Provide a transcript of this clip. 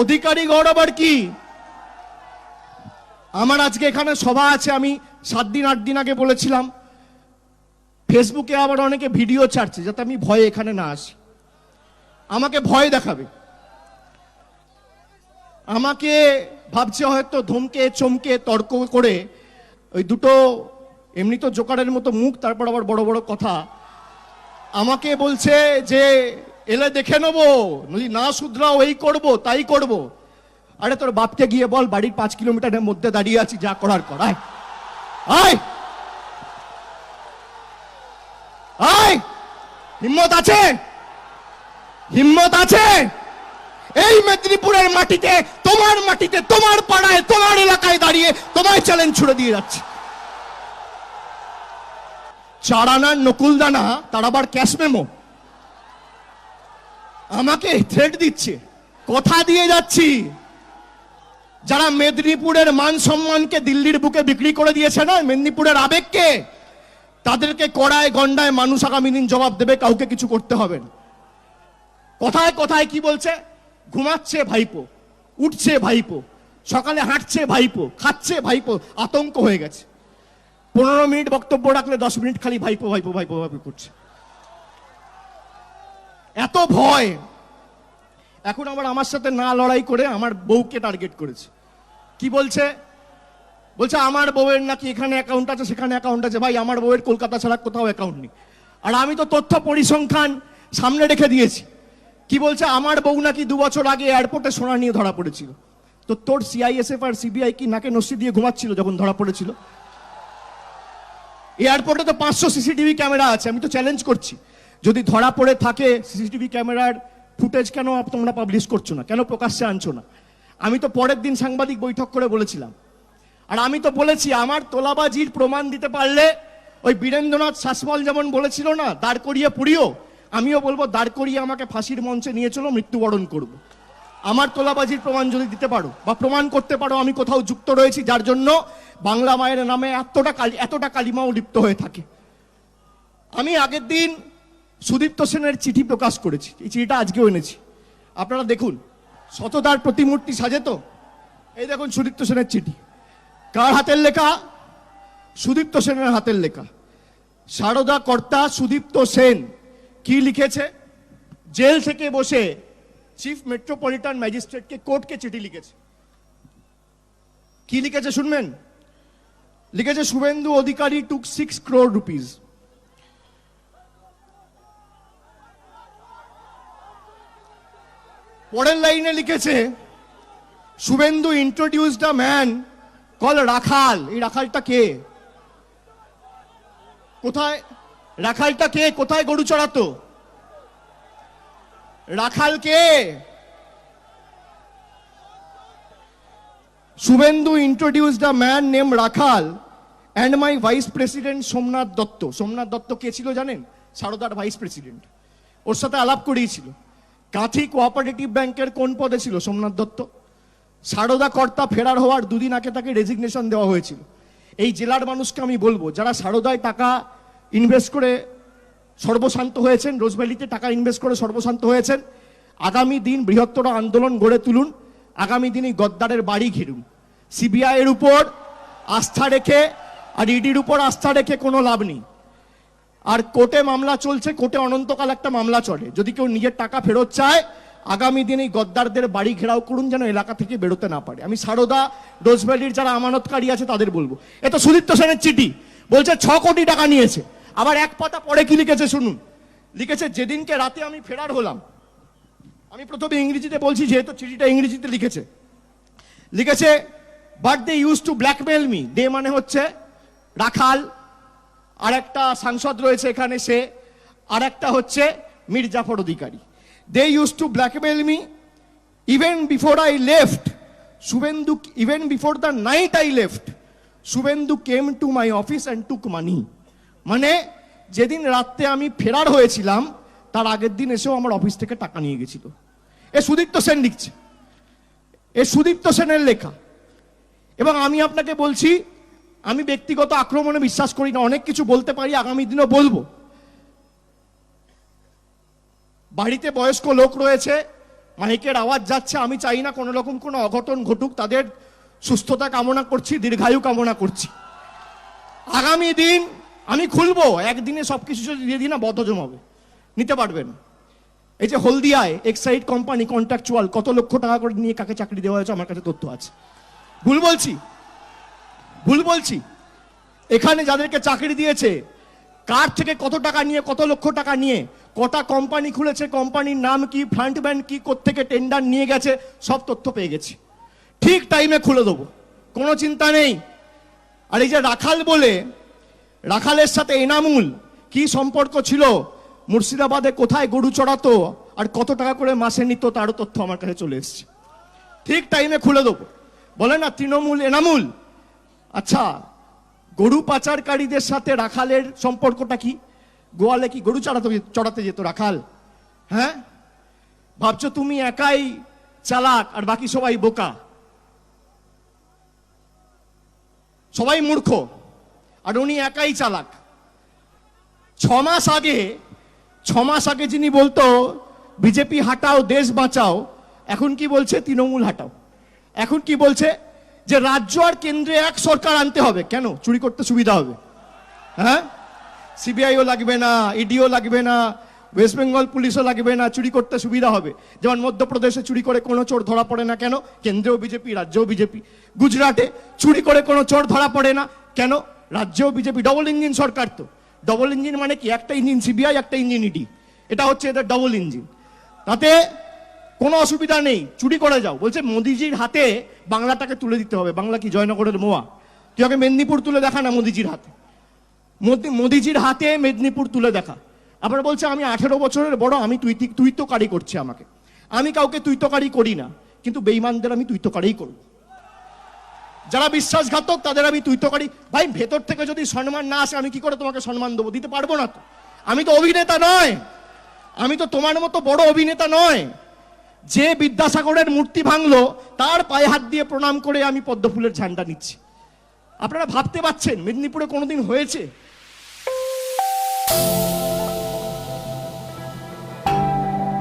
অধিকারী গড় আবার কি? আমার আজকে এখানে সভা আছে, আমি সাত দিন, আট দিন আগে বলেছিলাম। ফেসবুকে আবার অনেকে ভিডিও ছাড়ছে, যাতে আমি ভয়ে এখানে না আসি। আমাকে ভয় দেখাবে। আমাকে ভাবছে হয়তো ধমকে, চমকে, তর্ক করে ওই দুটো এমনি তো জোকারের মতো মুখ, তারপর আবার বড় বড় কথা। আমাকে বলছে যে এলে দেখে নেব। যদি না শুধরাও, এই করব, তাই করব। আরে তোর বাপকে গিয়ে বল, বাড়ির পাঁচ কিলোমিটারের মধ্যে দাঁড়িয়ে আছি, যা করার করায় আয়। আয়। হিম্মত আছে? হিম্মত আছে? এই মেদিনীপুরের মাটিতে, তোমার মাটিতে, তোমার পাড়ায়, তোমার এলাকায় দাঁড়িয়ে তোমায় চ্যালেঞ্জ ছুড়ে দিয়ে যাচ্ছে। চারানার নকুলদানা, তার আবার ক্যাশ মেমো আমাকে থ্রেট দিচ্ছে। কথা দিয়ে যাচ্ছি। যারা মেদিনীপুরের মান সম্মানকে দিল্লির বুকে বিক্রি করে দিয়েছে না, মেদিনীপুরের আবেগকে, তাদেরকে কড়ায় গন্ডায় মানুষ আগামী দিন জবাব দেবে, কাউকে কিছু করতে হবে না। কথায় কথায় কি বলছে? ঘুমাচ্ছে ভাইপো, উঠছে ভাইপো, সকালে হাঁটছে ভাইপো, খাচ্ছে ভাইপো, আতঙ্ক হয়ে গেছে। পনেরো মিনিট বক্তব্য রাখলে দশ মিনিট খালি ভাইপো ভাইপো ভাইপো ভাইপো করছে। এত ভয়। এখন আবার আমার সাথে না লড়াই করে আমার বউকে টার্গেট করেছে। কি বলছে? বলছে, আমার বউয়ের নাকি এখানে অ্যাকাউন্ট আছে, সেখানে অ্যাকাউন্ট আছে। ভাই, আমার বউয়ের কলকাতা ছাড়া কোথাও অ্যাকাউন্ট নেই। আর আমি তো তথ্য পরিসংখ্যান সামনে রেখে দিয়েছি। কি বলছে? আমার বউ নাকি দু বছর আগে এয়ারপোর্টে সোনা নিয়ে ধরা পড়েছিল। তো তোর সিআইএসএফ আর সিবিআই কি নাকে নস্যি দিয়ে ঘুমাচ্ছিল যখন ধরা পড়েছিল? এয়ারপোর্টে তো পাঁচশো সিসিটিভি ক্যামেরা আছে, আমি তো চ্যালেঞ্জ করছি। যদি ধরা পড়ে থাকে, সিসিটিভি ক্যামেরার ফুটেজ কেন তোমরা পাবলিশ করছ না? কেন প্রকাশ্যে আনছো না? আমি তো পরের দিন সাংবাদিক বৈঠক করে বলেছিলাম। আর আমি তো বলেছি, আমার তোলাবাজির প্রমাণ দিতে পারলে ওই বীরেন্দ্রনাথ শাসমল যেমন বলেছিল না, দাঁড় করিয়ে পুড়িও আমিও বলব, দাঁড় করিয়ে আমাকে ফাঁসির মঞ্চে নিয়ে চলো, মৃত্যুবরণ করব। আমার তোলাবাজির প্রমাণ যদি দিতে পারো বা প্রমাণ করতে পারো, আমি কোথাও যুক্ত রয়েছি, যার জন্য বাংলা মায়ের নামে এতটা কালি এতটা কালিমাও লিপ্ত হয়ে থাকে। আমি আগের দিন সুদীপ্ত সেনের চিঠি প্রকাশ করেছি। এই চিঠিটা আজকেও এনেছি। আপনারা দেখুন শতদার প্রতিমূর্তি সাজে তো। এই দেখুন সুদীপ্ত সেনের চিঠি। কার হাতের লেখা? সুদীপ্ত সেনের হাতের লেখা। সারদা কর্তা সুদীপ্ত সেন কি লিখেছে? জেল থেকে বসে চিফ মেট্রোপলিটন ম্যাজিস্ট্রেটকে কোর্টকে চিঠি লিখেছে। কি লিখেছে শুনবেন? লিখেছে Suvendu Adhikari took six crore rupees পরের লাইনে লিখেছে, Suvendu introduced a man call Rakhal. এই রাখালটা কে? কোথায়, রাখালটা কে? কোথায় গরু চড়াতো? রাখাল কে? Suvendu introduced a man name Rakhal and my vice president Somnath Dutta. Somnath Dutta কে ছিল জানেন? সারদার ভাইস প্রেসিডেন্ট ওর সাথে আলাপ করিয়েছিল কাঁথি কোঅপারেটিভ ব্যাংকের কোন পদে ছিল, সোমনাথ দত্ত? সারদা কর্তা ফেরার হওয়ার দুদিন আগে তাকে রেজিগনেশন দেওয়া হয়েছিল। এই জেলার মানুষকে আমি বলব, যারা সারদায় টাকা ইনভেস্ট করে সর্বশান্ত হয়েছেন, রোজভ্যালিতে টাকা ইনভেস্ট করে সর্বশান্ত হয়েছেন, আগামী দিন বৃহত্তর আন্দোলন গড়ে তুলুন, আগামী দিন এই গদ্দারের বাড়ি ঘিরুন। সিবিআই এর উপর আস্থা রেখে আর ইডির উপর আস্থা রেখে কোনো লাভ নেই। আর কোর্টে মামলা চলছে, কোর্টে অনন্তকাল একটা মামলা চলে। যদি কেউ নিজের টাকা ফেরত চায়, আগামী দিনে এই গদ্দারদের বাড়ি ঘেরাও করুন যেন এলাকা থেকে বেরোতে না পারে। আমি সারদা, রোজভ্যালির যারা আমানতকারী আছে তাদের বলব। এ তো সুদীপ্ত সেনের চিঠি। বলছে, ছ কোটি টাকা নিয়েছে। আবার এক পাতা পরে কি লিখেছে শুনুন। লিখেছে, যেদিনকে রাতে আমি ফেরার হলাম। আমি প্রথমে ইংরেজিতে বলছি, যেহেতু চিঠিটা ইংরেজিতে লিখেছে। লিখেছে, but they use to blackmail me. They মানে হচ্ছে, রাখাল আর একটা সাংসদ রয়েছে এখানে সে আর একটা হচ্ছে Mir Jafar Adhikari. They use to blackmail me even before I left Suvendu even before the night I left Suvendu came to my office and took money মানে যেদিন রাত্রে আমি ফেরার হয়েছিলাম, তার আগের দিন এসেও আমার অফিস থেকে টাকা নিয়ে গেছিল। এ সুদীপ্ত সেন লিখছে। এ সুদীপ্ত সেনের লেখা। এবং আমি আপনাকে বলছি আমি ব্যক্তিগত আক্রমণে বিশ্বাস করি না, অনেক কিছু বলতে পারি, আগামী দিনও বলব। বাড়িতে বয়স্ক লোক রয়েছে, মাইকের আওয়াজ যাচ্ছে, আমি চাই না কোনো রকম কোনো অঘটন ঘটুক, তাদের সুস্থতা কামনা করছি, দীর্ঘায়ু কামনা করছি। আগামী দিন আমি খুলবো, একদিনে সব কিছু দিয়ে দিই না বদ্ধ জমাবে নিতে পারবেন। এই যে হলদিয়ায় এক্সাইড কোম্পানি কন্ট্রাকচুয়াল, কত লক্ষ টাকা করে নিয়ে কাকে চাকরি দেওয়া হয়েছে, আমার কাছে তথ্য আছে। ভুল বলছি। ভুল বলছি। এখানে যাদেরকে চাকরি দিয়েছে, কার থেকে কত টাকা নিয়ে, কত লক্ষ টাকা নিয়ে, কটা কোম্পানি খুলেছে কোম্পানির নাম কি ফ্রন্ট ব্যান্ড কি থেকে টেন্ডার নিয়ে গেছে, সব তথ্য পেয়ে গেছি। ঠিক টাইমে খুলে দেবো। কোনো চিন্তা নেই। আর এই যে রাখাল বলে, রাখালের সাথে এনামুল, কি সম্পর্ক ছিল? মুর্শিদাবাদে কোথায় গরু চড়াতো? আর কত টাকা করে মাসে নিত? তারও তথ্য আমার কাছে চলে এসছে। ঠিক টাইমে খুলে দেবো। বলে না, তৃণমূল, এনামুল আচ্ছা গরু পাচারকারীদের সাথে রাখালের সম্পর্কটা কি? গোয়ালে কি গরু চড়াতে চড়াতে যেত রাখাল? হ্যাঁ? ভাবছ তুমি একাই চালাক আর বাকি সবাই বোকা? সবাই মূর্খ, আর উনি একাই চালাক। ছ মাস আগে ছ মাস আগে যিনি বলতো, বিজেপি হাটাও, দেশ বাঁচাও, এখন কি বলছে? তৃণমূল হাটাও। এখন কি বলছে? যে রাজ্য আর কেন্দ্রে এক সরকার আনতে হবে। কেন? চুরি করতে সুবিধা হবে। হ্যাঁ? সিবিআইও লাগবে না, ইডিও লাগবে না, ওয়েস্ট বেঙ্গল পুলিশও লাগবে না, চুরি করতে সুবিধা হবে। যেমন মধ্যপ্রদেশে চুরি করে কোনো চোর ধরা পড়ে না কেন? কেন্দ্রেও বিজেপি, রাজ্যেও বিজেপি। গুজরাটে চুরি করে কোনো চোর ধরা পড়ে না কেন? রাজ্যেও বিজেপি। ডবল ইঞ্জিন সরকার তো। ডবল ইঞ্জিন মানে কি? একটা ইঞ্জিন সিবিআই একটা ইঞ্জিন ইডি এটা হচ্ছে এদের ডবল ইঞ্জিন তাতে কোনো অসুবিধা নেই, চুরি করে যাও। বলছে, মোদিজির হাতে বাংলাটাকে তুলে দিতে হবে। বাংলা কি, জয়নগরের মোয়া? তুই আগে মেদিনীপুর তুলে দেখা না মোদিজির হাতে? মোদি, মোদিজির হাতে মেদিনীপুর তুলে দেখা। আবার বলছে, আমি আঠেরো বছরের বড়, আমি তুই তুই তো কারি করছি আমাকে। আমি কাউকে তুই তো কারি না, কিন্তু বেইমানদের আমি তুই তো কারিই করব। যারা বিশ্বাসঘাতক, তাদের আমি তুই তো করি ভাই, ভেতর থেকে যদি সম্মান না আসে, আমি কি করে তোমাকে সম্মান দেবো? দিতে পারব না তো। আমি তো অভিনেতা নয়। আমি তো তোমার মতো বড় অভিনেতা নয়। যে বিদ্যাসাগরের মূর্তি ভাঙলো, তার পায়ে হাত দিয়ে প্রণাম করে আমি পদ্মফুলের ঝান্ডা নিচ্ছি। আপনারা ভাবতে পারছেন, মেদিনীপুরে কোনোদিন হয়েছে?